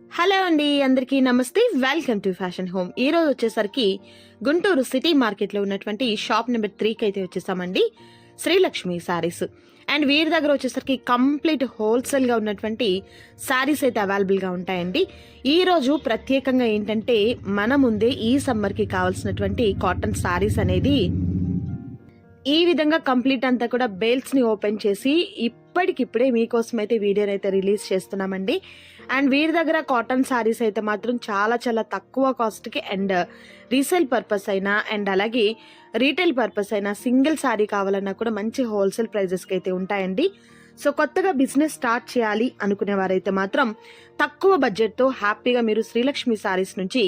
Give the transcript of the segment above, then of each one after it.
Hello అండి అందరికీ నమస్తే. వెల్కమ్ టు ఫ్యాషన్ హోమ్ ఈ రోజు వచ్చేసరికి గుంటూరు సిటీ మార్కెట్లో ఉన్నటువంటి షాప్ నెంబర్ త్రీకి అయితే వచ్చేసామండి. శ్రీలక్ష్మి శారీస్ అండ్ వీరి దగ్గర వచ్చేసరికి కంప్లీట్ హోల్సేల్గా ఉన్నటువంటి శారీస్ అయితే అవైలబుల్గా ఉంటాయండి. ఈ రోజు ప్రత్యేకంగా ఏంటంటే మన ముందే ఈ సమ్మర్కి కావాల్సినటువంటి కాటన్ శారీస్ అనేది ఈ విధంగా కంప్లీట్ అంతా కూడా బెల్ట్స్ని ఓపెన్ చేసి ఇప్పటికిప్పుడే మీకోసం అయితే వీడియోని అయితే రిలీజ్ చేస్తున్నామండి. అండ్ వీరి దగ్గర కాటన్ సారీస్ అయితే మాత్రం చాలా చాలా తక్కువ కాస్ట్కి అండ్ రీసేల్ పర్పస్ అయినా అండ్ అలాగే రీటైల్ పర్పస్ అయినా సింగిల్ సారీ కావాలన్నా కూడా మంచి హోల్సేల్ ప్రైజెస్కి అయితే ఉంటాయండి. సో కొత్తగా బిజినెస్ స్టార్ట్ చేయాలి అనుకునే వారైతే మాత్రం తక్కువ బడ్జెట్తో హ్యాపీగా మీరు శ్రీలక్ష్మి సారీస్ నుంచి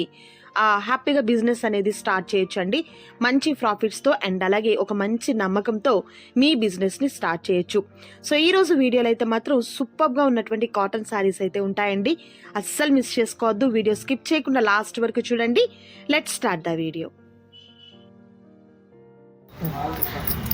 హ్యాపీగా బిజినెస్ అనేది స్టార్ట్ చేయొచ్చండి. మంచి ప్రాఫిట్స్తో అండ్ అలాగే ఒక మంచి నమ్మకంతో మీ బిజినెస్ని స్టార్ట్ చేయొచ్చు. సో ఈరోజు వీడియోలో అయితే మాత్రం సూపర్గా ఉన్నటువంటి కాటన్ శారీస్ అయితే ఉంటాయండి. అస్సలు మిస్ చేసుకోవద్దు. వీడియో స్కిప్ చేయకుండా లాస్ట్ వరకు చూడండి. Let start the video.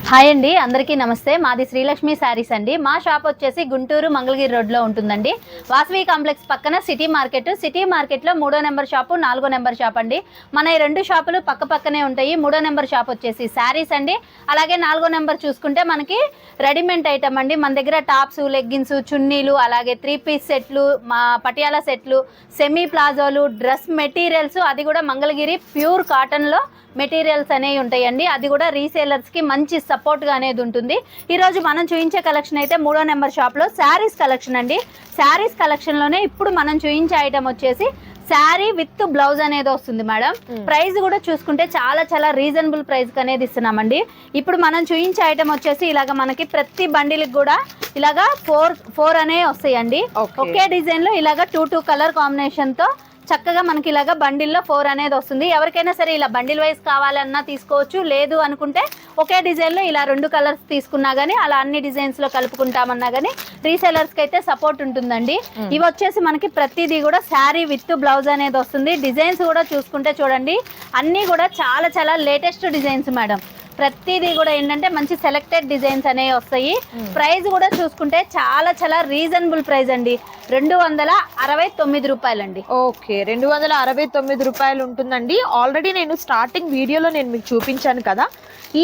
Hi అండి అందరికీ నమస్తే. మాది శ్రీలక్ష్మి శారీస్ అండి. మా షాప్ వచ్చేసి గుంటూరు మంగళగిరి రోడ్లో ఉంటుందండి. వాసవి కాంప్లెక్స్ పక్కన సిటీ మార్కెట్. సిటీ మార్కెట్లో మూడో నెంబర్ షాపు నాలుగో నెంబర్ షాప్ అండి. మన ఈ రెండు షాపులు పక్క పక్కనే ఉంటాయి. మూడో నెంబర్ షాప్ వచ్చేసి శారీస్ అండి. అలాగే నాలుగో నెంబర్ చూసుకుంటే మనకి రెడీమేడ్ ఐటమ్ అండి. మన దగ్గర టాప్స్ లెగ్గిన్స్ చున్నీలు అలాగే త్రీ పీస్ సెట్లు మా పటియాలా సెట్లు సెమీ ప్లాజోలు డ్రెస్ మెటీరియల్స్ అది కూడా మంగళగిరి ప్యూర్ కాటన్లో మెటీరియల్స్ అనేవి ఉంటాయండి. అది కూడా రీసేలర్స్కి మంచి సపోర్ట్గా అనేది ఉంటుంది. ఈరోజు మనం చూపించే కలెక్షన్ అయితే మూడో నెంబర్ షాప్లో శారీస్ కలెక్షన్ అండి. శారీస్ కలెక్షన్లోనే ఇప్పుడు మనం చూపించే ఐటమ్ వచ్చేసి శారీ విత్ బ్లౌజ్ అనేది వస్తుంది మేడం. ప్రైస్ కూడా చూసుకుంటే చాలా చాలా రీజనబుల్ ప్రైస్ అనేది ఇస్తున్నామండి. ఇప్పుడు మనం చూపించే ఐటమ్ వచ్చేసి ఇలాగ మనకి ప్రతి బండిలకు కూడా ఇలాగా ఫోర్ ఫోర్ అనే వస్తాయండి. ఒకే డిజైన్లో ఇలాగ టూ టూ కలర్ కాంబినేషన్తో చక్కగా మనకి ఇలాగ బండిల్లో ఫోర్ అనేది వస్తుంది. ఎవరికైనా సరే ఇలా బండిల్ వైజ్ కావాలన్నా తీసుకోవచ్చు లేదు అనుకుంటే ఒకే డిజైన్లో ఇలా రెండు కలర్స్ తీసుకున్నా గానీ అలా అన్ని డిజైన్స్లో కలుపుకుంటామన్నా గానీ రీసెలర్స్కి అయితే సపోర్ట్ ఉంటుందండి. ఇవి వచ్చేసి మనకి ప్రతిదీ కూడా శారీ విత్ బ్లౌజ్ అనేది వస్తుంది. డిజైన్స్ కూడా చూసుకుంటే చూడండి అన్నీ కూడా చాలా చాలా లేటెస్ట్ డిజైన్స్ మేడం. ప్రతిదీ కూడా ఏంటంటే మంచి సెలెక్టెడ్ డిజైన్స్ అనేవి వస్తాయి. ప్రైస్ కూడా చూసుకుంటే చాలా చాలా రీజనబుల్ ప్రైస్ అండి. రెండు వందల అరవై తొమ్మిది రూపాయలండి. ఓకే రెండు వందల అరవై తొమ్మిది రూపాయలు ఉంటుందండి. ఆల్రెడీ నేను స్టార్టింగ్ వీడియోలో నేను మీకు చూపించాను కదా.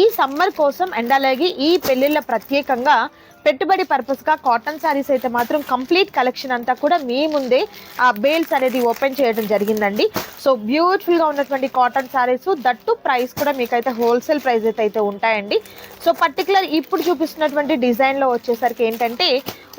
ఈ సమ్మర్ కోసం అండ్ అలాగే ఈ పెళ్ళిళ్ళ ప్రత్యేకంగా పెట్టుబడి పర్పస్గా కాటన్ శారీస్ అయితే మాత్రం కంప్లీట్ కలెక్షన్ అంతా కూడా మీ ముందే ఆ బేల్స్ అనేది ఓపెన్ చేయడం జరిగిందండి. సో బ్యూటిఫుల్గా ఉన్నటువంటి కాటన్ శారీస్ దట్టు ప్రైస్ కూడా మీకైతే హోల్సేల్ ప్రైస్ అయితే ఉంటాయండి. సో పర్టికులర్ ఇప్పుడు చూపిస్తున్నటువంటి డిజైన్లో వచ్చేసరికి ఏంటంటే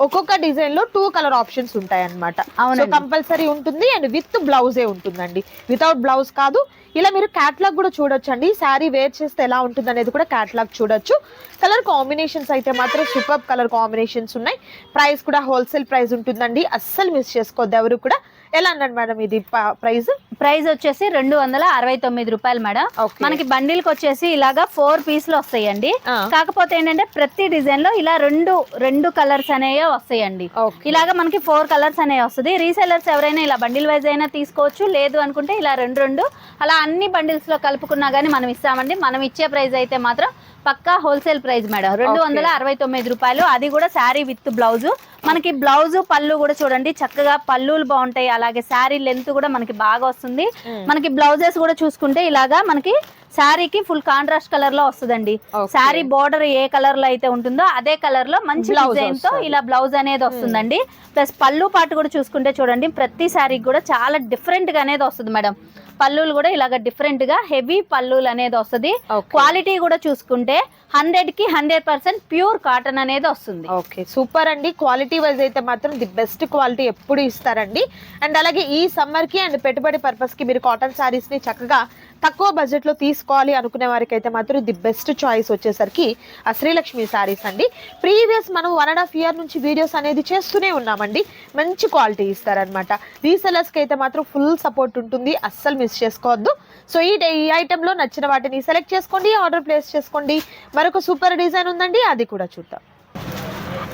ఒక్కొక్క డిజైన్లో టూ కలర్ ఆప్షన్స్ ఉంటాయన్నమాట. సో అవునండి. కంపల్సరీ ఉంటుంది అండ్ విత్ బ్లౌజే ఉంటుందండి. వితౌట్ బ్లౌజ్ కాదు ఇలా మీరు క్యాట్లాగ్ కూడా చూడొచ్చు అండి శారీ వేర్ చేస్తే ఎలా ఉంటుంది అనేది కూడా క్యాట్లాగ్ చూడొచ్చు. కలర్ కాంబినేషన్స్ అయితే మాత్రం సూపర్ కలర్ కాంబినేషన్స్ ఉన్నాయి. ప్రైస్ కూడా హోల్సేల్ ప్రైస్ ఉంటుందండి. అస్సలు మిస్ చేసుకోవద్దు ఎవరు కూడా. ఎలా అన్నాడు మేడం ఇది ప్రైస్? ప్రైస్ వచ్చేసి రెండు వందల అరవై తొమ్మిది రూపాయలు మేడం. మనకి బండిల్కి వచ్చేసి ఇలాగా ఫోర్ పీస్లు వస్తాయండి. కాకపోతే ఏంటంటే ప్రతి డిజైన్లో ఇలా రెండు రెండు కలర్స్ అనేవి వస్తాయండి. ఇలాగా మనకి ఫోర్ కలర్స్ అనేవి వస్తుంది. రీసెలర్స్ ఎవరైనా ఇలా బండిల్ వైజ్ అయినా తీసుకోవచ్చు. లేదు అనుకుంటే ఇలా రెండు రెండు. అలా అన్ని బండిల్స్లో కలుపుకున్నా గానీ మనం ఇస్తామండి. మనం ఇచ్చే ప్రైస్ అయితే మాత్రం పక్కా హోల్సేల్ ప్రైస్ మేడం. రెండు వందల అరవై తొమ్మిది రూపాయలు. అది కూడా శారీ విత్ బ్లౌజ్. మనకి బ్లౌజ్ పళ్ళు కూడా చూడండి చక్కగా పళ్ళులు బాగుంటాయి. అలాగే శారీ లెంత్ కూడా మనకి బాగా వస్తుంది. మనకి బ్లౌజెస్ కూడా చూసుకుంటే ఇలాగా మనకి శారీకి ఫుల్ కాంట్రాస్ట్ కలర్లో వస్తుందండి. శారీ బోర్డర్ ఏ కలర్లో అయితే ఉంటుందో అదే కలర్లో మంచి డిజైన్తో. ఇలా బ్లౌజ్ అనేది వస్తుందండి. ప్లస్ పళ్ళు పాటు కూడా చూసుకుంటే చూడండి ప్రతి శారీకి కూడా చాలా డిఫరెంట్గా అనేది వస్తుంది మేడం. పళ్ళులు కూడా ఇలాగ డిఫరెంట్గా హెవీ పళ్ళులు అనేది వస్తుంది. క్వాలిటీ కూడా చూసుకుంటే హండ్రెడ్కి హండ్రెడ్ పర్సెంట్ ప్యూర్ కాటన్ అనేది వస్తుంది. ఓకే సూపర్ అండి. క్వాలిటీ వైజ్ అయితే మాత్రం ది బెస్ట్ క్వాలిటీ ఎప్పుడు ఇస్తారండి. అండ్ అలాగే ఈ సమ్మర్కి అండ్ పెట్టుబడి పర్పస్కి మీరు కాటన్ శారీస్ని చక్కగా తక్కువ బడ్జెట్లో తీసుకోవాలి అనుకునే వారికి అయితే మాత్రం ది బెస్ట్ చాయిస్ వచ్చేసరికి ఆ శ్రీలక్ష్మి శారీస్ అండి. ప్రీవియస్ మనం వన్ అండ్ హాఫ్ ఇయర్ నుంచి వీడియోస్ అనేది చేస్తూనే ఉన్నామండి. మంచి క్వాలిటీ ఇస్తారనమాట రీసెలర్స్కి అయితే మాత్రం ఫుల్ సపోర్ట్ ఉంటుంది. అస్సలు మిస్ చేసుకోవద్దు. సో ఈ ఈ ఐటెంలో నచ్చిన వాటిని సెలెక్ట్ చేసుకోండి ఆర్డర్ ప్లేస్ చేసుకోండి. మరొక సూపర్ డిజైన్ ఉందండి అది కూడా చూద్దాం.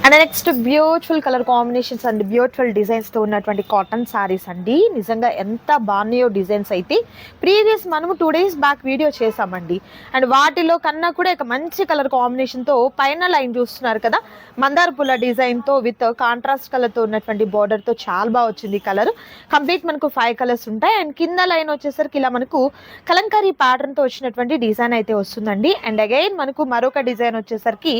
And next beautiful colour combinations and beautiful డిజైన్స్తో ఉన్నటువంటి కాటన్ సారీస్ అండి. నిజంగా ఎంత బాగున్నాయో డిజైన్స్ అయితే ప్రీవియస్ మనము టూ డేస్ బ్యాక్ వీడియో చేసామండి అండ్ వాటిలో కన్నా కూడా ఒక మంచి కలర్ కాంబినేషన్తో పైన లైన్ చూస్తున్నారు కదా మందార పుల్ల డిజైన్తో విత్ కాంట్రాస్ట్ కలర్తో ఉన్నటువంటి బార్డర్తో తో చాలా బాగా వచ్చింది కలర్ కంప్లీట్ మనకు ఫైవ్ కలర్స్ ఉంటాయి. అండ్ కింద లైన్ వచ్చేసరికి ఇలా మనకు కలంకారీ ప్యాటర్న్తో వచ్చినటువంటి డిజైన్ అయితే వస్తుందండి. అండ్ అగైన్ మనకు మరొక డిజైన్ వచ్చేసరికి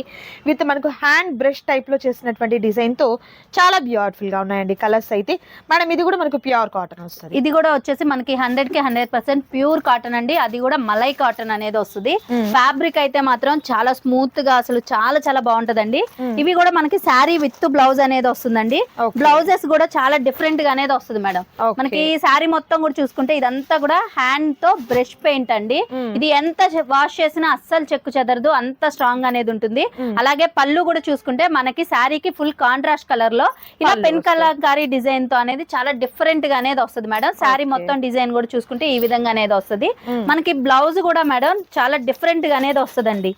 విత్ మనకు హ్యాండ్ బ్రష్ టైప్ లో చేసినటువంటి డిజైన్తో చాలా బ్యూటిఫుల్గా ఉన్నాయండి కలర్స్ అయితే. మేడం ఇది కూడా మనకు ప్యూర్ కాటన్ వస్తుంది. ఇది కూడా వచ్చేసి మనకి హండ్రెడ్కి హండ్రెడ్ పర్సెంట్ ప్యూర్ కాటన్ అండి. అది కూడా మలై కాటన్ అనేది వస్తుంది. ఫ్యాబ్రిక్ అయితే మాత్రం చాలా స్మూత్గా అసలు చాలా చాలా బాగుంటదండి. ఇవి కూడా మనకి శారీ విత్ బ్లౌజ్ అనేది వస్తుందండి. బ్లౌజెస్ కూడా చాలా డిఫరెంట్గా అనేది వస్తుంది మేడం. మనకి శారీ మొత్తం కూడా చూసుకుంటే ఇదంతా కూడా హ్యాండ్తో బ్రష్ పెయింట్ అండి. ఇది ఎంత వాష్ చేసినా అస్సలు చెక్కు చెదరదు. అంత స్ట్రాంగ్ అనేది ఉంటుంది. అలాగే పళ్ళు కూడా చూసుకుంటే మనకి శారీకి ఫుల్ కాంట్రాస్ట్ కలర్లో ఇలా పెన్ వస్తుంది. కలంకారీ డిజైన్తో అనేది చాలా డిఫరెంట్గా అనేది వస్తుంది మేడం శారీ. మొత్తం డిజైన్ కూడా చూసుకుంటే ఈ విధంగా అనేది వస్తుంది. మనకి బ్లౌజ్ కూడా మేడం చాలా డిఫరెంట్గా అనేది వస్తుందండి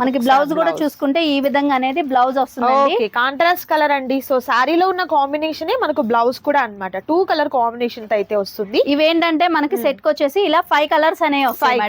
మనకి బ్లౌజ్ కూడా. చూసుకుంటే ఈ విధంగా అనేది బ్లౌజ్ వస్తుందండి. ఓకే కాంట్రాస్ట్ కలర్ అండి. సో శారీలో ఉన్న కాంబినేషన్ మనకు బ్లౌజ్ కూడా అన్నమాట. టూ కలర్ కాంబినేషన్ అయితే వస్తుంది. ఇవేంటంటే మనకి సెట్కి వచ్చేసి ఇలా ఫైవ్ కలర్స్ అనేవి వస్తాయి.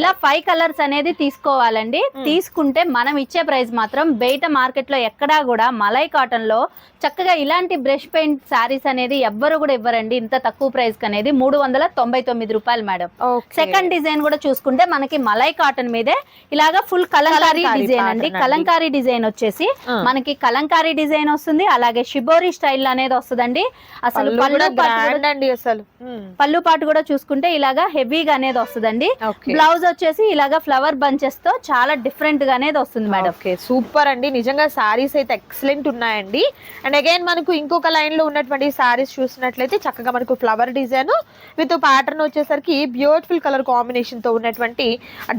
ఇలా ఫైవ్ కలర్స్ అనేది తీసుకోవాలండి. తీసుకుంటే మనం ఇచ్చే ప్రైస్ మాత్రం బయట మార్కెట్లో ఎక్కడా కూడా మలై కాటన్లో చక్కగా ఇలాంటి బ్రష్ పెయింట్ సారీస్ అనేది ఎవ్వరు కూడా ఇవ్వరండి. ఇంత తక్కువ ప్రైస్కి అనేది మూడు వందల తొంభై తొమ్మిది రూపాయలు మేడం. సెకండ్ డిజైన్ కూడా చూసుకుంటే మనకి మలై కాటన్ మీదే ఇలాగా ఫుల్ కలంకారీ కలంకారీ డిజైన్ అండి. కలంకారీ డిజైన్ వచ్చేసి. మనకి కలంకారీ డిజైన్ వస్తుంది అలాగే షిబోరి స్టైల్ అనేది వస్తుందండి. అసలు పళ్ళు అండి అసలు. పళ్ళు పాటు కూడా చూసుకుంటే ఇలాగా హెవీగా అనేది వస్తుందండి. బ్లౌజ్ వచ్చేసి ఇలాగా ఫ్లవర్ బంచెస్తో చాలా డిఫరెంట్గా అనేది వస్తుంది మేడం. ఓకే సూపర్ అండి. నిజంగా సారీస్ అయితే ఎక్సలెంట్ ఉన్నాయండి. అండ్ అగైన్ మనకు ఇంకొక లైన్లో ఉన్నటువంటి సారీస్ చూసినట్లయితే చక్కగా మనకు ఫ్లవర్ డిజైన్ విత్ ప్యాటర్న్ వచ్చేసరికి బ్యూటిఫుల్ కలర్ కాంబినేషన్తో ఉన్నటువంటి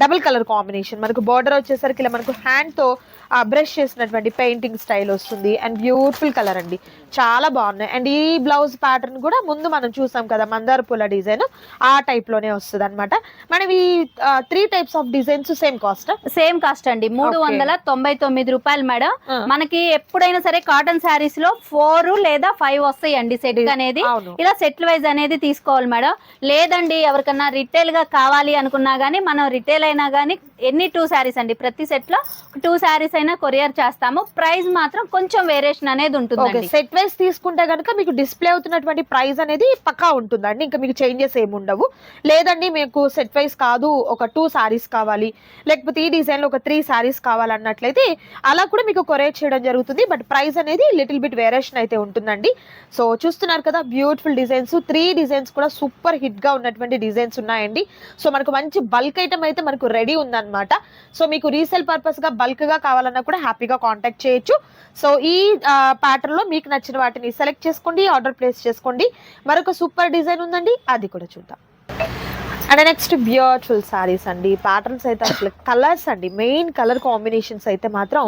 డబుల్ కలర్ కాంబినేషన్ మనకు బార్డర్ వచ్చేసరికి ఇలా మనకు హ్యాండ్తో బ్రష్ చేసినటువంటి పెయింటింగ్ స్టైల్ వస్తుంది. అండ్ బ్యూటిఫుల్ కలర్ అండి. చాలా బాగున్నాయి. అండ్ ఈ బ్లౌజ్ ప్యాటర్న్ కూడా ముందు మనం చూసాం కదా మందార పూల డిజైన్ ఆ టైప్లోనే వస్తుంది అనమాట మనం ఈ three types of designs same cost same cost అండి. మూడు. వందల తొంభై తొమ్మిది రూపాయలు మేడం. మనకి ఎప్పుడైనా సరే కాటన్ శారీస్లో ఫోర్ లేదా ఫైవ్ వస్తాయండి సెట్ అనేది. ఇలా సెట్ వైజ్ అనేది తీసుకోవాలి మేడం. లేదండి ఎవరికన్నా రిటైల్గా కావాలి అనుకున్నా గానీ మనం రిటైల్ అయినా గానీ ఎన్ని టూ శారీస్ అండి? ప్రతి సెట్లో టూ శారీస్ అయినా కొరియర్ చేస్తాము. ప్రైస్ మాత్రం కొంచెం వేరియేషన్ అనేది ఓకే ఉంటుందండి. సెట్ వైస్ తీసుకుంటే కనుక మీకు డిస్ప్లే అవుతున్నటువంటి ప్రైస్ అనేది పక్కా ఉంటుందండి. ఇంకా మీకు చేంజెస్ ఏమి ఉండవు. లేదండి మీకు సెట్ వైస్ కాదు ఒక టూ సారీస్ కావాలి. లేకపోతే ఈ డిజైన్లో ఒక త్రీ సారీస్ కావాలన్నట్లయితే అలా కూడా మీకు కొరియర్ చేయడం జరుగుతుంది. బట్ ప్రైస్ అనేది లిటిల్ బిట్ వేరియేషన్ అయితే ఉంటుందండి. సో చూస్తున్నారు కదా బ్యూటిఫుల్ డిజైన్స్ త్రీ డిజైన్స్ కూడా సూపర్ హిట్గా ఉన్నటువంటి డిజైన్స్ ఉన్నాయండి. సో మనకు మంచి బల్క్ ఐటమ్ అయితే మనకు రెడీ ఉందన్నమాట. సో మీకు రీసేల్ పర్పస్గా బల్క్గా కావాలన్నా కూడా హ్యాపీగా కాంటాక్ట్ చేయొచ్చు. సో ఈ ప్యాటర్న్లో మీకు నచ్చిన వాటిని సెలెక్ట్ చేసుకోండి ఆర్డర్ ప్లేస్ చేసుకోండి. మరొక సూపర్ డిజైన్ ఉందండి అది కూడా చూద్దాం. అండ్ నెక్స్ట్ బ్యూటిఫుల్ సారీస్ అండి. ప్యాటర్న్స్ అయితే అసలు కలర్స్ అండి. మెయిన్ కలర్ కాంబినేషన్స్ అయితే మాత్రం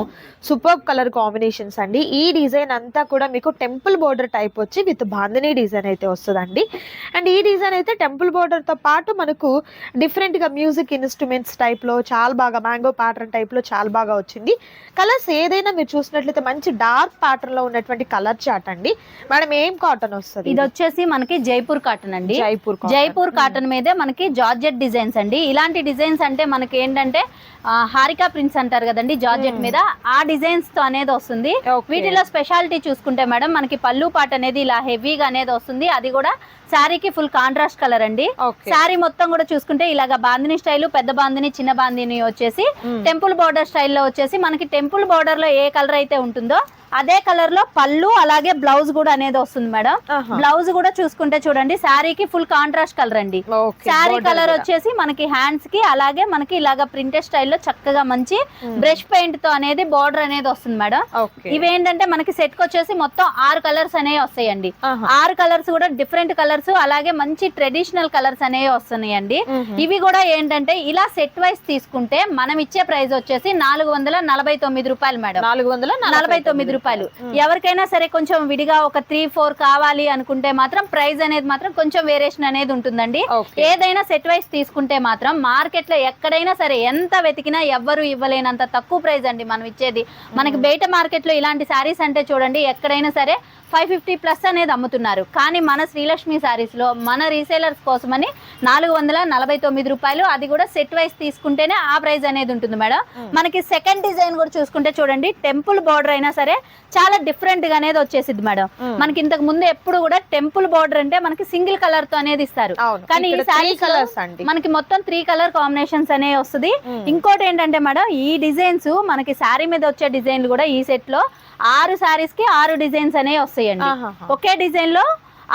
సూపర్ కలర్ కాంబినేషన్స్ అండి. ఈ డిజైన్ అంతా కూడా మీకు టెంపుల్ బోర్డర్ టైప్ వచ్చి విత్ బాందినీ డిజైన్ అయితే వస్తుందండి. అండ్ ఈ డిజైన్ అయితే టెంపుల్తో పాటు మనకు different గా మ్యూజిక్ ఇన్స్ట్రుమెంట్స్లో చాలా బాగా మ్యాంగో ప్యాటర్న్లో చాలా బాగా వచ్చింది. కలర్స్ ఏదైనా మీరు చూసినట్లయితే మంచి డార్క్లో ఉన్నటువంటి కలర్ చాట్ అండి. మేడం ఏం కాటన్ వస్తుంది? ఇది వచ్చేసి మనకి జైపూర్ కాటన్ అండి. జైపూర్. జైపూర్ కాటన్ మీదే మనకి జార్జెట్ డిజైన్స్ అండి ఇలాంటి డిజైన్స్ అంటే మనకి ఏంటంటే హారికా ప్రింట్స్ అంటారు కదండి జార్జెట్ మీద ఆ డిజైన్స్తో అనేది వస్తుంది. వీటిలో స్పెషాలిటీ చూసుకుంటే మేడం మనకి పళ్ళు పాట అనేది ఇలా హెవీగా అనేది వస్తుంది అది కూడా శారీకి ఫుల్ కాంట్రాస్ట్ కలర్ అండి. శారీ మొత్తం కూడా చూసుకుంటే ఇలాగ బాందిని స్టైల్ పెద్ద బాందిని చిన్న బాందిని వచ్చేసి. టెంపుల్ బోర్డర్ స్టైల్లో వచ్చేసి మనకి టెంపుల్ బోర్డర్లో ఏ కలర్ అయితే ఉంటుందో అదే కలర్లో పళ్ళు అలాగే బ్లౌజ్ కూడా అనేది వస్తుంది మేడం. బ్లౌజ్ కూడా చూసుకుంటే చూడండి శారీకి ఫుల్ కాంట్రాస్ట్ కలర్ అండి శారీ కలర్. వచ్చేసి మనకి హ్యాండ్స్కి అలాగే మనకి ఇలాగా ప్రింటెడ్ స్టైల్లో చక్కగా మంచి బ్రష్ పెయింట్తో అనేది బార్డర్ అనేది వస్తుంది మేడం. ఇవేంటంటే మనకి సెట్కి వచ్చేసి మొత్తం ఆరు కలర్స్ అనేవి వస్తాయండి. ఆరు కలర్స్ కూడా డిఫరెంట్ కలర్స్ అలాగే మంచి ట్రెడిషనల్ కలర్స్ అనేవి వస్తున్నాయండి. ఇవి కూడా ఏంటంటే ఇలా సెట్ వైస్ తీసుకుంటే మనం ఇచ్చే ప్రైస్ వచ్చేసి నాలుగు వందల నలభై తొమ్మిది రూపాయలు మేడం నాలుగు వందల నలభై తొమ్మిది రూపాయలు. ఎవరికైనా సరే కొంచెం విడిగా ఒక త్రీ ఫోర్ కావాలి అనుకుంటే మాత్రం ప్రైస్ అనేది మాత్రం కొంచెం వేరియేషన్ అనేది ఉంటుందండి. ఏదైనా సెట్ వైస్ తీసుకుంటే మాత్రం మార్కెట్లో ఎక్కడైనా సరే ఎంత వెతికినా ఎవ్వరు ఇవ్వలేనంత తక్కువ ప్రైస్ అండి మనం ఇచ్చేది. మనకి బయట మార్కెట్లో ఇలాంటి శారీస్ అంటే చూడండి ఎక్కడైనా సరే ఫైవ్ ఫిఫ్టీ ప్లస్ అనేది అమ్ముతున్నారు. కానీ మన శ్రీలక్ష్మి శారీస్లో మన రీసేలర్స్ కోసమని నాలుగు వందల నలభై తొమ్మిది రూపాయలు అది కూడా సెట్ వైస్ తీసుకుంటేనే ఆ ప్రైస్ అనేది ఉంటుంది మేడం. మనకి సెకండ్ డిజైన్ కూడా చూసుకుంటే చూడండి టెంపుల్ బార్డర్ అయినా సరే చాలా డిఫరెంట్గా అనేది వచ్చేసింది మేడం. మనకి ఇంతకు ముందు ఎప్పుడు కూడా టెంపుల్ బార్డర్ అంటే మనకి సింగిల్ కలర్తో అనేది ఇస్తారు. కానీ ఈ లో కలర్స్ అండి. మనకి మొత్తం త్రీ కలర్ కాంబినేషన్స్ అనే వస్తుంది. ఇంకోటి ఏంటంటే మేడం ఈ డిజైన్స్ మనకి శారీ మీద వచ్చే డిజైన్లు కూడా ఈ సెట్లో ఆరు శారీస్కి ఆరు డిజైన్స్ అనేవి వస్తాయండి ఆహాహా. ఒకే డిజైన్లో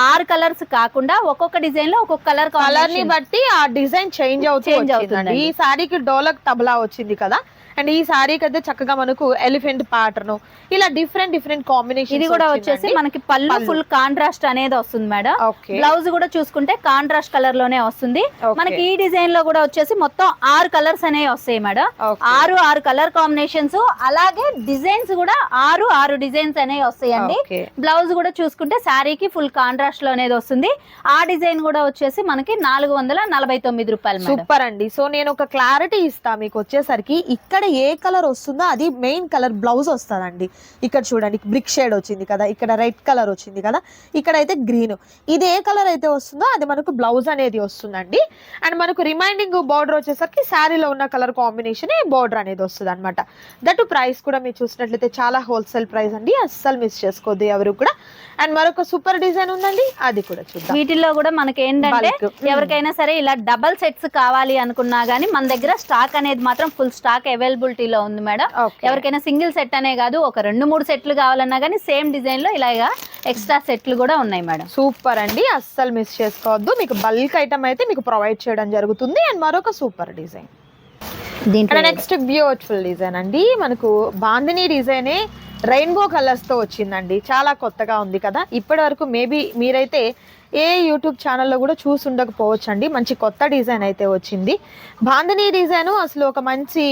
ఆరు కలర్స్ కాకుండా ఒక్కొక్క డిజైన్లో ఒక్కొక్క కలర్ కలర్ని బట్టి ఆ డిజైన్ చేంజ్ అవుతూ Change వచ్చిందండి అవుతుందండి. ఈ సారీకి డోలక్ తబలా వచ్చింది కదా అండ్ ఈ సారీకి అయితే చక్కగా మనకు ఎలిఫెంట్ ప్యాటర్న్ ఇలా డిఫరెంట్ డిఫరెంట్ కాంబినేషన్ ఇది కూడా వచ్చేసి మనకి పళ్ళు. ఫుల్ కాంట్రాస్ట్ అనేది వస్తుంది మేడం బ్లౌజ్ కూడా చూసుకుంటే కాంట్రాస్ట్ కలర్లోనే వస్తుంది. మనకి ఈ డిజైన్లో కూడా వచ్చేసి మొత్తం ఆరు కలర్స్ అనేవి వస్తాయి మేడం. ఆరు ఆరు కలర్ కాంబినేషన్స్ అలాగే డిజైన్స్ కూడా ఆరు ఆరు డిజైన్స్ అనేవి వస్తాయండి. బ్లౌజ్ కూడా చూసుకుంటే శారీకి ఫుల్ కాంట్రాస్ట్లో అనేది వస్తుంది. ఆ డిజైన్ కూడా వచ్చేసి మనకి నాలుగు వందల నలభై తొమ్మిది రూపాయలు సూపర్ అండి. సో నేను ఒక క్లారిటీ ఇస్తా మీకు. వచ్చేసరికి ఇక్కడ ఏ కలర్ వస్తుందో అది మెయిన్ కలర్ బ్లౌజ్ వస్తుందండి. ఇక్కడ చూడండి బ్రిక్ షేడ్ వచ్చింది కదా ఇక్కడ రెడ్ కలర్ వచ్చింది కదా ఇక్కడ అయితే గ్రీన్. ఇది ఏ కలర్ అయితే వస్తుందో అది మనకు బ్లౌజ్ అనేది వస్తుందండి. అండ్ మనకు రిమైండింగ్ బార్డర్ వచ్చేసరికి శారీలో ఉన్న కలర్ కాంబినేషన్ బార్డర్ అనేది వస్తుంది అనమాట దట్ ప్రైస్ కూడా మీరు చూసినట్లయితే చాలా హోల్సేల్ ప్రైస్ అండి అస్సలు మిస్ చేసుకోవద్దు ఎవరు కూడా. అండ్ మరొక సూపర్ డిజైన్ ఉందండి అది కూడా చూద్దాం. వీటిల్లో కూడా మనకి ఏంటంటే. ఎవరికైనా సరే ఇలా డబల్ సెట్స్ కావాలి అనుకున్నా గానీ మన దగ్గర స్టాక్ అనేది మాత్రం ఫుల్ స్టాక్ అవైలబిలిటీలో ఉంది మేడం. ఎవరికైనా సింగిల్ సెట్ అనే కాదు ఒక రెండు మూడు సెట్లు కావాలన్నా కానీ సేమ్ డిజైన్లో ఇలాగా ఎక్స్ట్రా సెట్లు కూడా ఉన్నాయి మేడం. సూపర్ అండి. అస్సలు మిస్ చేసుకోవద్దు. మీకు బల్క్ ఐటమ్ అయితే మీకు ప్రొవైడ్ చేయడం జరుగుతుంది. అండ్ మరొక సూపర్ డిజైన్ దీంట్లో నెక్స్ట్ బ్యూటిఫుల్ డిజైన్ అండి. మనకు బాందిని డిజైనే రెయిన్బో కలర్స్తో వచ్చిందండి. చాలా కొత్తగా ఉంది కదా. ఇప్పటి వరకు మేబీ మీరైతే ఏ యూట్యూబ్ ఛానల్లో కూడా చూసి ఉండకపోవచ్చు అండి మంచి కొత్త డిజైన్ అయితే వచ్చింది. బాంధనీ డిజైన్ అసలు ఒక మంచి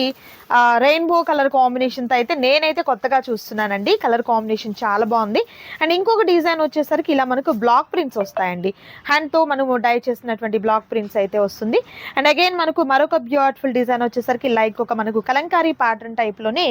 రెయిన్బో కలర్ కాంబినేషన్తో అయితే నేనైతే కొత్తగా చూస్తున్నానండి. కలర్ కాంబినేషన్ చాలా బాగుంది. అండ్ ఇంకొక డిజైన్ వచ్చేసరికి ఇలా మనకు బ్లాక్ ప్రింట్స్ వస్తాయండి. హ్యాండ్తో మనము డై చేసినటువంటి బ్లాక్ ప్రింట్స్ అయితే వస్తుంది. అండ్ అగైన్ మనకు మరొక బ్యూటిఫుల్ డిజైన్ వచ్చేసరికి లైక్ ఒక మనకు కలంకారీ ప్యాటర్న్ టైప్లోనే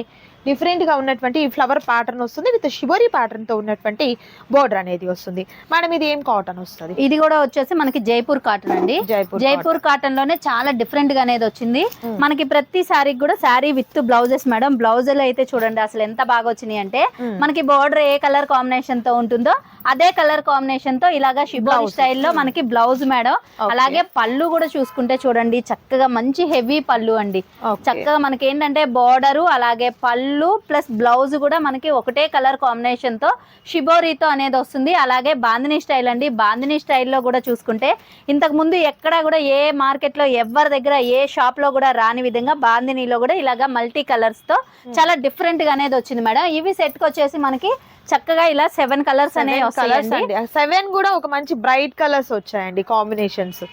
డిఫరెంట్గా ఉన్నటువంటి ఫ్లవర్ ప్యాటర్న్ వస్తుంది. విత్ షిబోరీ ప్యాటర్న్తో ఉన్నటువంటి బోర్డర్ అనేది వస్తుంది. మేడం ఇది ఏం కాటన్ వస్తుంది? ఇది కూడా వచ్చేసి మనకి జైపూర్ కాటన్ అండి జైపూర్ కాటన్లోనే చాలా డిఫరెంట్గా అనేది వచ్చింది. మనకి ప్రతి శారీకి కూడా శారీ విత్ బ్లౌజెస్ మేడం బ్లౌజులు అయితే చూడండి అసలు ఎంత బాగా వచ్చినాయి అంటే. మనకి బోర్డర్ ఏ కలర్ కాంబినేషన్తో ఉంటుందో అదే కలర్ కాంబినేషన్తో ఇలాగా Blouse. స్టైల్లో మనకి బ్లౌజ్ మేడం. అలాగే పళ్ళు కూడా చూసుకుంటే చూడండి చక్కగా మంచి హెవీ పళ్ళు అండి. చక్కగా మనకి ఏంటంటే బోర్డరు అలాగే పళ్ళు ప్లస్ బ్లౌజ్ కూడా మనకి ఒకటే కలర్ కాంబినేషన్తో షిబోరితో అనేది వస్తుంది అలాగే బాందిని స్టైల్ అండి బాందిని స్టైల్లో కూడా చూసుకుంటే ఇంతకు ముందు ఎక్కడ కూడా ఏ మార్కెట్లో ఎవరి దగ్గర ఏ షాప్లో కూడా రాని విధంగా బాందినిలో కూడా ఇలాగా మల్టీ కలర్స్తో చాలా డిఫరెంట్గా అనేది వచ్చింది మేడం. ఇవి సెట్కి వచ్చేసి మనకి చక్కగా ఇలా సెవెన్ కలర్స్ అనేవి కలర్స్ సెవెన్ కూడా ఒక మంచి బ్రైట్ కలర్స్ వచ్చాయండి కాంబినేషన్స్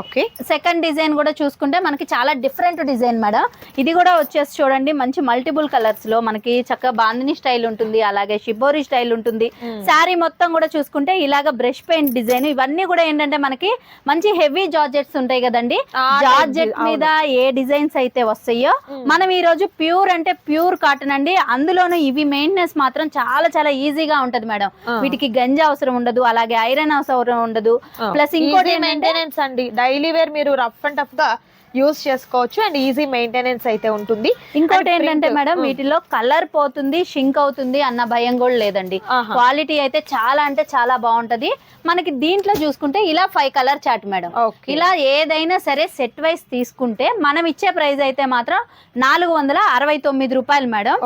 ఓకే సెకండ్ డిజైన్ కూడా చూసుకుంటే మనకి చాలా డిఫరెంట్ డిజైన్ మేడం ఇది కూడా వచ్చేసి చూడండి మంచి మల్టిపుల్ కలర్స్లో మనకి చక్కగా బాందిని స్టైల్ ఉంటుంది అలాగే షిబోరి స్టైల్ ఉంటుంది. శారీ మొత్తం కూడా చూసుకుంటే ఇలాగ బ్రష్ పెయింట్ డిజైన్ ఇవన్నీ కూడా ఏంటంటే మనకి మంచి హెవీ జార్జెట్స్ ఉంటాయి కదండి. జార్జెట్. మీద ఏ డిజైన్స్ అయితే వస్తాయో మనం ఈ రోజు ప్యూర్ అంటే ప్యూర్ కాటన్ అండి. అందులోనూ ఇవి మెయింటెనెన్స్ మాత్రం చాలా చాలా ఈజీగా ఉంటది మేడం. వీటికి గంజి అవసరం ఉండదు అలాగే ఐరన్ అవసరం ఉండదు. ప్లస్ ఇంకోటి మెయింటెనెన్స్ అండి. డైలీ వేర్ మీరు రఫ్ అండ్ టఫ్గా యూస్ చేసుకోవచ్చు అండ్ ఈజీ మెయింటెనెన్స్ అయితే ఉంటుంది. ఇంకోటి ఏంటంటే మేడం. వీటిలో కలర్ పోతుంది షింక్ అవుతుంది అన్న భయం కూడా లేదండి. క్వాలిటీ అయితే చాలా అంటే చాలా బాగుంటది. మనకి దీంట్లో చూసుకుంటే ఇలా ఫైవ్ కలర్ చాట్ మేడం. ఇలా ఏదైనా సరే సెట్ వైస్ తీసుకుంటే మనం ఇచ్చే ప్రైస్ అయితే మాత్రం నాలుగు వందల అరవై తొమ్మిది రూపాయలు మేడం.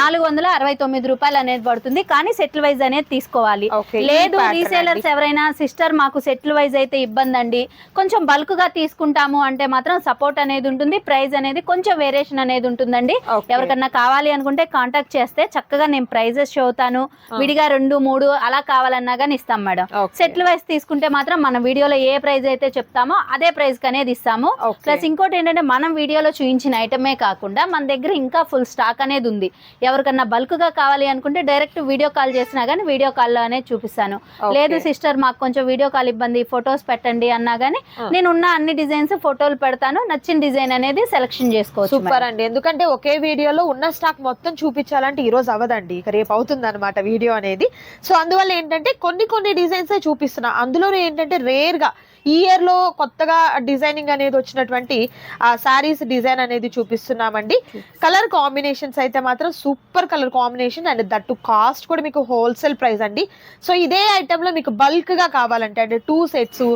నాలుగు వందల అరవై తొమ్మిది రూపాయలు అనేది పడుతుంది. కానీ సెటిల్ వైజ్ అనేది తీసుకోవాలి. లేదు రీసేలర్స్ ఎవరైనా సిస్టర్ మాకు సెటిల్ వైజ్ అయితే ఇబ్బంది అండి కొంచెం బల్క్గా తీసుకుంటాము అంటే మాత్రం సపోర్ట్ అనేది ఉంటుంది ప్రైస్ అనేది కొంచెం వేరియేషన్ అనేది ఉంటుందండి. ఎవరికన్నా కావాలి అనుకుంటే కాంటాక్ట్ చేస్తే చక్కగా నేను ప్రైజెస్ ఆ. విడిగా రెండు మూడు అలా కావాలన్నా కానీ ఇస్తాం మేడం. సెట్లు వైస్ తీసుకుంటే మాత్రం మన వీడియోలో ఏ ప్రైస్ అయితే చెప్తామో అదే ప్రైస్ అనేది ఇస్తాము. ప్లస్ ఇంకోటి ఏంటంటే మనం వీడియోలో చూపించిన ఐటమే కాకుండా మన దగ్గర ఇంకా ఫుల్ స్టాక్ అనేది ఉంది ఎవరికన్నా బల్క్గా కావాలి అనుకుంటే డైరెక్ట్ వీడియో కాల్ చేసినా కానీ వీడియో కాల్లో అనేది చూపిస్తాను. లేదు సిస్టర్ మాకు కొంచెం వీడియో కాల్ ఇబ్బంది ఫొటోస్ పెట్టండి అన్నా కానీ. నేను ఉన్న అన్ని డిజైన్స్ ఫోటోలు పెడతాను నచ్చిన డిజైన్ అనేది సెలెక్షన్ చేసుకోవచ్చు సూపర్ అండి. ఎందుకంటే ఒకే వీడియోలో ఉన్న స్టాక్ మొత్తం చూపించాలంటే ఈ రోజు అవ్వదండి. ఇక రేపు అవుతుంది అనమాట వీడియో అనేది. సో అందువల్ల ఏంటంటే కొన్ని కొన్ని డిజైన్స్ చూపిస్తున్నా. అందులో ఏంటంటే రేర్గా ఈ ఇయర్లో కొత్తగా డిజైనింగ్ అనేది వచ్చినటువంటి ఆ సారీస్ డిజైన్ అనేది చూపిస్తున్నామండి. కలర్ కాంబినేషన్స్ అయితే మాత్రం super colour combination and that cost కూడా మీకు హోల్సేల్ ప్రైస్ అండి. సో ఇదే ఐటమ్లో మీకు బల్క్గా కావాలంటే అంటే టూ సెట్స్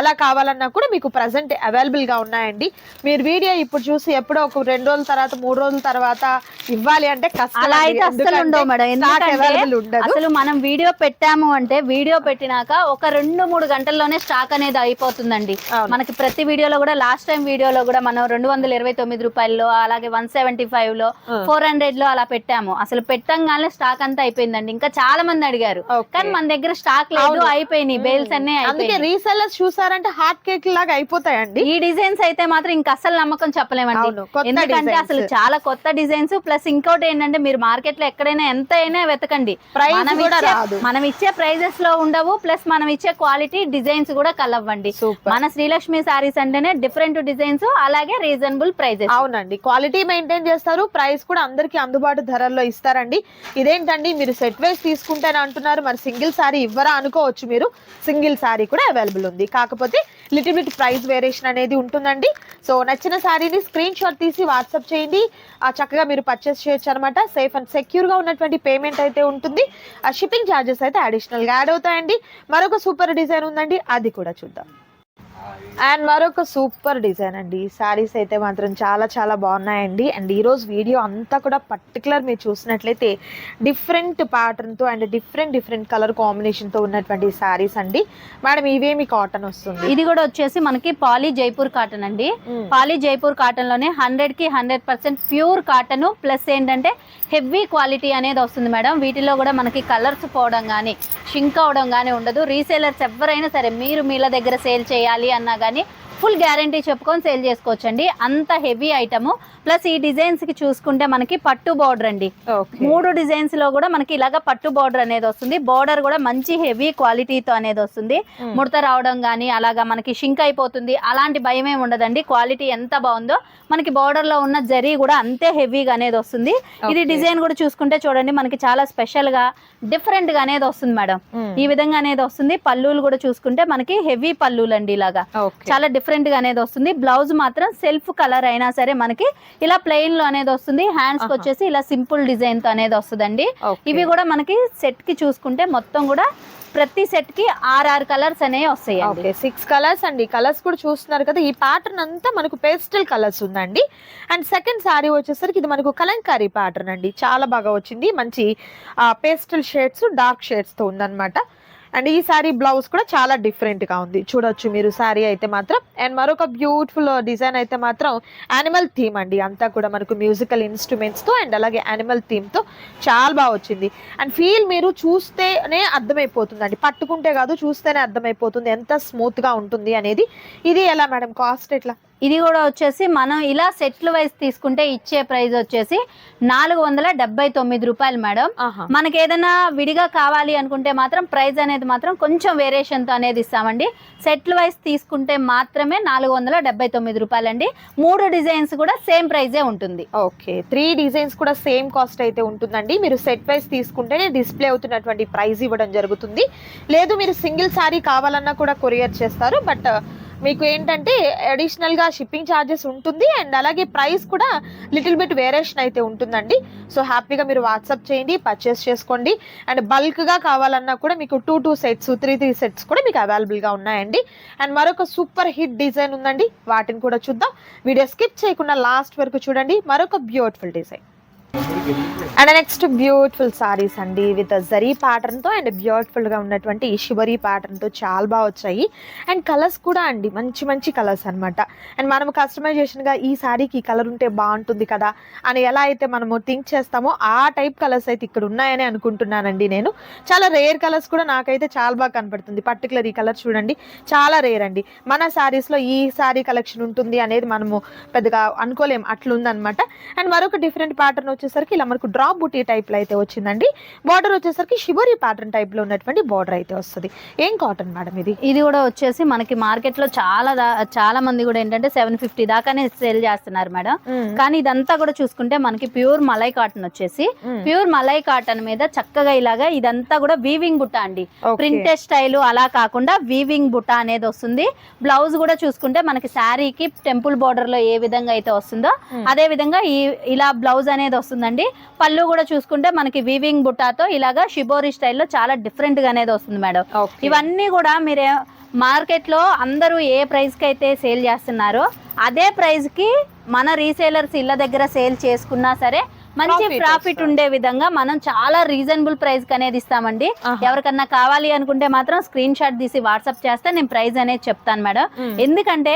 అలా కావాలన్నా కూడా మీకు ప్రజెంట్ అవైలబుల్గా ఉన్నాయండి. మీరు వీడియో ఇప్పుడు చూసి ఎప్పుడో ఒక రెండు రోజుల తర్వాత మూడు రోజుల తర్వాత ఇవ్వాలి అంటే అలా. అయితే ఉండవు మేడం. ఎందుకంటే అసలు మనం వీడియో పెట్టాము అంటే వీడియో పెట్టినాక ఒక రెండు మూడు గంటల్లోనే స్టాక్ అనేది అయిపోతుందండి. మనకి ప్రతి వీడియోలో కూడా లాస్ట్ టైం వీడియోలో కూడా మనం రెండు వందల ఇరవై తొమ్మిది రూపాయల్లో అలాగే వన్ సెవెంటీ ఫైవ్లో. ఫోర్ హండ్రెడ్లో అలా పెట్టాము అసలు పెట్టంగానే స్టాక్ అంతా అయిపోయిందండి ఇంకా చాలా మంది అడిగారు. కానీ మన దగ్గర స్టాక్ లేదు. అయిపోయినాయి బేల్స్ అన్ని అందుకే రీసెల్లర్స్ చూసారంటే హార్ట్ కేక్ లాగా అయిపోతాయండి ఈ డిజైన్స్ అయితే మాత్రం ఇంకా అసలు నమ్మకం చెప్పలేమండి ఎందుకంటే. అసలు చాలా కొత్త డిజైన్స్ ప్లస్ ఇంకోటి ఏంటంటే మీరు మార్కెట్లో ఎక్కడైనా ఎంత అయినా వెతకండి మనం కూడా ఇచ్చే- రాదు. మనం ఇచ్చే ప్రైజెస్లో ఉండవు ప్లస్ మనం ఇచ్చే క్వాలిటీ డిజైన్స్ కూడా కలవ్వండి సూపర్. మన శ్రీలక్ష్మి సారీస్ అంటేనే డిఫరెంట్ డిజైన్స్ అలాగే రీజనబుల్ ప్రైజెస్ అవునండి. క్వాలిటీ మెయింటైన్ చేస్తారు. ప్రైస్ కూడా అందరికి అందుబాటు ధరల్లో ఇస్తారండి. ఇదేంటండి? మీరు సెట్ వైస్ తీసుకుంటేనే అంటున్నారు. మరి సింగిల్ సారీ ఇవ్వరా అనుకోవచ్చు మీరు. సింగిల్ సారీ కూడా అవైలబుల్ ఉంది. కాకపోతే లిటిల్ బిట్ ప్రైస్ వేరియేషన్ అనేది ఉంటుందండి. సో నచ్చిన సారీని స్క్రీన్ షాట్ తీసి వాట్సాప్ చేయండి. ఆ చక్కగా మీరు పర్చేస్ చేయొచ్చు అనమాట సేఫ్ అండ్ సెక్యూర్గా ఉన్నటువంటి పేమెంట్ అయితే ఉంటుంది. ఆ షిప్పింగ్ ఛార్జెస్ అయితే అడిషనల్గా యాడ్ అవుతాయండి. మరొక సూపర్ డిజైన్ ఉందండి. అది కూడా చూద్దాం. అండ్ మరొక సూపర్ డిజైన్ అండి. సారీస్ అయితే మాత్రం చాలా చాలా బాగున్నాయండి. అండ్ ఈరోజు వీడియో అంతా కూడా పర్టికులర్ మీరు చూసినట్లయితే డిఫరెంట్ ప్యాటర్న్తో అండ్ డిఫరెంట్ డిఫరెంట్ కలర్ కాంబినేషన్తో ఉన్నటువంటి సారీస్ అండి. మేడం ఇవేమి కాటన్ వస్తుంది? ఇది కూడా వచ్చేసి మనకి పాలీ జైపూర్ కాటన్ అండి. పాలీ జైపూర్ కాటన్లోనే హండ్రెడ్కి hundred percent pure cotton plus ఏంటంటే హెవీ క్వాలిటీ అనేది వస్తుంది మేడం. వీటిలో కూడా మనకి కలర్స్ పోవడం కానీ షింక్ అవడం కానీ ఉండదు. రీసేలర్స్ ఎవరైనా సరే మీరు మీల దగ్గర సేల్ చేయాలి అన్నా కానీ ఫుల్ గ్యారంటీ చెప్పుకొని సేల్ చేసుకోవచ్చండి. అంత హెవీ ఐటమ్. ప్లస్ ఈ డిజైన్స్కి చూసుకుంటే మనకి పట్టు బార్డర్ అండి. మూడు డిజైన్స్లో కూడా మనకి ఇలాగ పట్టు బార్డర్ అనేది వస్తుంది. బార్డర్ కూడా మంచి హెవీ క్వాలిటీతో అనేది వస్తుంది. ముడత రావడం కానీ అలాగా మనకి షింక్ అయిపోతుంది. అలాంటి భయం ఏమి ఉండదండి. క్వాలిటీ ఎంత బాగుందో మనకి బార్డర్లో ఉన్న జరీ కూడా అంతే హెవీగా అనేది వస్తుంది. ఇది. డిజైన్ కూడా చూసుకుంటే చూడండి మనకి చాలా స్పెషల్గా డిఫరెంట్గా అనేది వస్తుంది మేడం. ఈ విధంగా అనేది వస్తుంది. పల్లులు కూడా చూసుకుంటే మనకి హెవీ పల్లులు అండి ఇలాగా చాలా డిఫరెంట్ గా అనేది వస్తుంది. బ్లౌజ్ మాత్రం సెల్ఫ్ కలర్ అయినా సరే మనకి ఇలా ప్లెయిన్లో అనేది వస్తుంది. హ్యాండ్స్. వచ్చేసి ఇలా సింపుల్ డిజైన్తో అనేది వస్తుందండి. ఇవి కూడా మనకి సెట్కి చూసుకుంటే మొత్తం కూడా ప్రతి సెట్కి ఆర్ ఆర్ కలర్స్ అనేవి వస్తాయి ఓకే సిక్స్ కలర్స్ అండి. కలర్స్ కూడా చూస్తున్నారు కదా ఈ ప్యాటర్న్ అంతా మనకు పేస్టల్ కలర్స్ ఉందండి. అండ్ సెకండ్ సారీ వచ్చేసరికి ఇది మనకు కలంకారీ ప్యాటర్న్ అండి. చాలా బాగా వచ్చింది. మంచి పేస్టల్ షేడ్స్ డార్క్ షేడ్స్తో ఉందన్నమాట. అండ్ ఈ సారీ బ్లౌజ్ కూడా చాలా డిఫరెంట్గా ఉంది. చూడొచ్చు మీరు సారీ అయితే మాత్రం. అండ్ మరొక బ్యూటిఫుల్ డిజైన్ అయితే మాత్రం యానిమల్ థీమ్ అండి. అంతా కూడా మనకు మ్యూజికల్ ఇన్స్ట్రుమెంట్స్తో అండ్ అలాగే యానిమల్ థీమ్తో చాలా బాగా వచ్చింది. అండ్ ఫీల్ మీరు చూస్తేనే అర్థమైపోతుంది అండి పట్టుకుంటే కాదు చూస్తేనే అర్థమైపోతుంది ఎంత స్మూత్గా ఉంటుంది అనేది. ఇది ఎలా మేడం కాస్ట్ ఎట్లా? ఇది కూడా వచ్చేసి మనం ఇలా సెట్లు వైజ్ తీసుకుంటే ఇచ్చే ప్రైస్ వచ్చేసి నాలుగు వందల డెబ్బై తొమ్మిది రూపాయలు మేడం. మనకి ఏదైనా విడిగా కావాలి అనుకుంటే మాత్రం ప్రైస్ అనేది మాత్రం కొంచెం వేరియేషన్తో అనేది ఇస్తామండి. సెట్లు వైజ్ తీసుకుంటే మాత్రమే నాలుగు వందల డెబ్బై తొమ్మిది రూపాయలండి. మూడు డిజైన్స్ కూడా సేమ్ ప్రైజే ఉంటుంది. ఓకే. త్రీ డిజైన్స్ కూడా సేమ్ కాస్ట్ అయితే ఉంటుందండి. మీరు సెట్ వైస్ తీసుకుంటేనే డిస్ప్లే అవుతున్నటువంటి ప్రైస్ ఇవ్వడం జరుగుతుంది. లేదు మీరు సింగిల్ సారీ కావాలన్నా కూడా కొరియర్ చేస్తారు. బట్ మీకు ఏంటంటే అడిషనల్గా షిప్పింగ్ ఛార్జెస్ ఉంటుంది అండ్ అలాగే ప్రైస్ కూడా లిటిల్ బిట్ వేరియేషన్ అయితే ఉంటుందండి. సో హ్యాపీగా మీరు వాట్సాప్ చేయండి పర్చేస్ చేసుకోండి. అండ్ బల్క్గా కావాలన్నా కూడా మీకు two two sets three three sets కూడా మీకు అవైలబుల్గా ఉన్నాయండి. అండ్ మరొక సూపర్ హిట్ డిజైన్ ఉందండి. వాటిని కూడా చూద్దాం. వీడియో స్కిప్ చేయకుండా లాస్ట్ వరకు చూడండి. మరొక beautiful design and next beautiful saris అండి విత్ జరీ ప్యాటర్న్తో అండ్ బ్యూటిఫుల్గా ఉన్నటువంటి షిబరీ ప్యాటర్న్తో చాలా బాగా వచ్చాయి. అండ్ కలర్స్ కూడా అండి మంచి మంచి కలర్స్ అన్నమాట. అండ్ మనం కస్టమైజేషన్గా ఈ సారీకి కలర్ ఉంటే బాగుంటుంది కదా అని ఎలా అయితే మనము థింక్ చేస్తామో ఆ టైప్ కలర్స్ అయితే ఇక్కడ ఉన్నాయని అనుకుంటున్నానండి నేను. చాలా రేర్ కలర్స్ కూడా నాకైతే చాలా బాగా కనపడుతుంది. పర్టికులర్ ఈ కలర్ చూడండి చాలా రేర్ అండి. మన సారీస్లో ఈ సారీ కలెక్షన్ ఉంటుంది అనేది మనము పెద్దగా అనుకోలేం అట్లుందనమాట అండ్ మరొక డిఫరెంట్ ప్యాటర్న్ వచ్చేసరికి ఇలా మనకు డ్రాప్ బుటీ టైప్లో అయితే వచ్చిందండి. బార్డర్ వచ్చేసరికి షిబోరీ ప్యాటర్న్ టైప్లో ఉన్నటువంటి బార్డర్ అయితే వస్తుంది. ఏం కాటన్ మేడం ఇది? ఇది కూడా వచ్చేసి మనకి మార్కెట్లో చాలా చాలా మంది కూడా ఏంటంటే సెవెన్ ఫిఫ్టీ దాకానే సేల్ చేస్తున్నారు మేడం కానీ ఇదంతా కూడా చూసుకుంటే మనకి ప్యూర్ మలై కాటన్ వచ్చేసి ప్యూర్ మలై కాటన్ మీద చక్కగా ఇలాగా ఇదంతా కూడా వీవింగ్ బుట్ట అండి. ప్రింటెడ్ స్టైల్ అలా కాకుండా వీవింగ్ బుట్ట అనేది వస్తుంది. బ్లౌజ్ కూడా చూసుకుంటే మనకి శారీకి టెంపుల్ బార్డర్లో ఏ విధంగా అయితే వస్తుందో అదే విధంగా ఈ ఇలా బ్లౌజ్ అనేది వస్తుందండి. పళ్ళు కూడా చూసుకుంటే మనకి వీవింగ్ బుట్టాతో ఇలాగా షిబోరి స్టైల్లో చాలా డిఫరెంట్గా అనేది వస్తుంది మేడం. ఇవన్నీ కూడా మీరే మార్కెట్లో అందరూ ఏ ప్రైస్కి అయితే సేల్ చేస్తున్నారో అదే ప్రైస్కి మన రీసేలర్స్ ఇళ్ళ దగ్గర సేల్ చేసుకున్నా సరే మంచి ప్రాఫిట్. ఉండే విధంగా మనం చాలా రీజనబుల్ ప్రైస్కి అనేది ఇస్తామండి. ఎవరికన్నా కావాలి అనుకుంటే మాత్రం స్క్రీన్ షాట్ తీసి వాట్సాప్ చేస్తే నేను ప్రైస్ అనేది చెప్తాను మేడం. ఎందుకంటే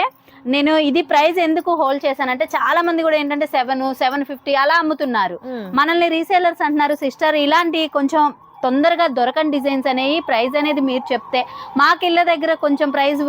నేను ఇది ప్రైస్ ఎందుకు హోల్డ్ చేశానంటే చాలా మంది కూడా ఏంటంటే సెవెన్ సెవెన్ ఫిఫ్టీ అలా అమ్ముతున్నారు. మనల్ని రీసేలర్స్ అంటున్నారు సిస్టర్ ఇలాంటి కొంచెం తొందరగా దొరకని డిజైన్స్ అనేవి ప్రైస్ అనేది మీరు చెప్తే మాకు ఇళ్ళ దగ్గర కొంచెం ప్రైస్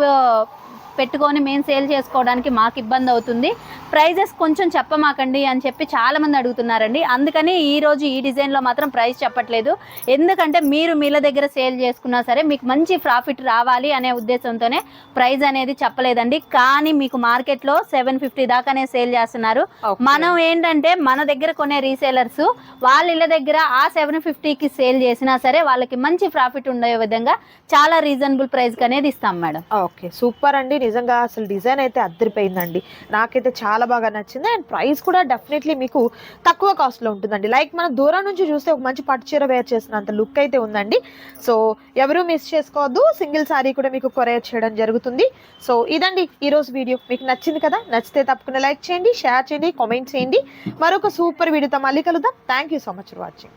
పెట్టుకొని మేము సేల్ చేసుకోవడానికి మాకు ఇబ్బంది అవుతుంది. ప్రైజెస్ కొంచెం చెప్పమాకండి అని చెప్పి చాలా మంది అడుగుతున్నారండి. అందుకని ఈ రోజు ఈ డిజైన్లో మాత్రం ప్రైస్ చెప్పట్లేదు. ఎందుకంటే మీరు మీల దగ్గర సేల్ చేసుకున్నా సరే మీకు మంచి ప్రాఫిట్ రావాలి అనే ఉద్దేశంతోనే ప్రైస్ అనేది చెప్పలేదండి. కానీ మీకు మార్కెట్లో సెవెన్ ఫిఫ్టీ దాకానే సేల్ చేస్తున్నారు. మనం ఏంటంటే మన దగ్గర కొనే రీసేలర్స్ వాళ్ళ ఇళ్ళ దగ్గర ఆ సెవెన్ ఫిఫ్టీకి సేల్ చేసినా సరే వాళ్ళకి మంచి ప్రాఫిట్ ఉండే విధంగా చాలా రీజనబుల్ ప్రైస్ అనేది ఇస్తాం మేడం. ఓకే. సూపర్ అండి. నిజంగా అసలు డిజైన్ అయితే అద్దరిపోయిందండి. నాకైతే చాలా బాగా నచ్చింది. అండ్ ప్రైస్ కూడా డెఫినెట్లీ మీకు తక్కువ కాస్ట్లో ఉంటుందండి. లైక్ మనం దూరం నుంచి చూస్తే ఒక మంచి పట్టు చీర వేర్ చేసినంత లుక్ అయితే ఉందండి. సో ఎవరు మిస్ చేసుకోవద్దు. సింగిల్ సారీ కూడా మీకు కొరియర్ చేయడం జరుగుతుంది. సో ఇదండి ఈరోజు వీడియో మీకు నచ్చింది కదా? నచ్చితే తప్పకుండా లైక్ చేయండి షేర్ చేయండి కామెంట్ చేయండి. మరొక సూపర్ వీడియోతో మళ్ళీ కలుద్దాం. Thank you so much for watching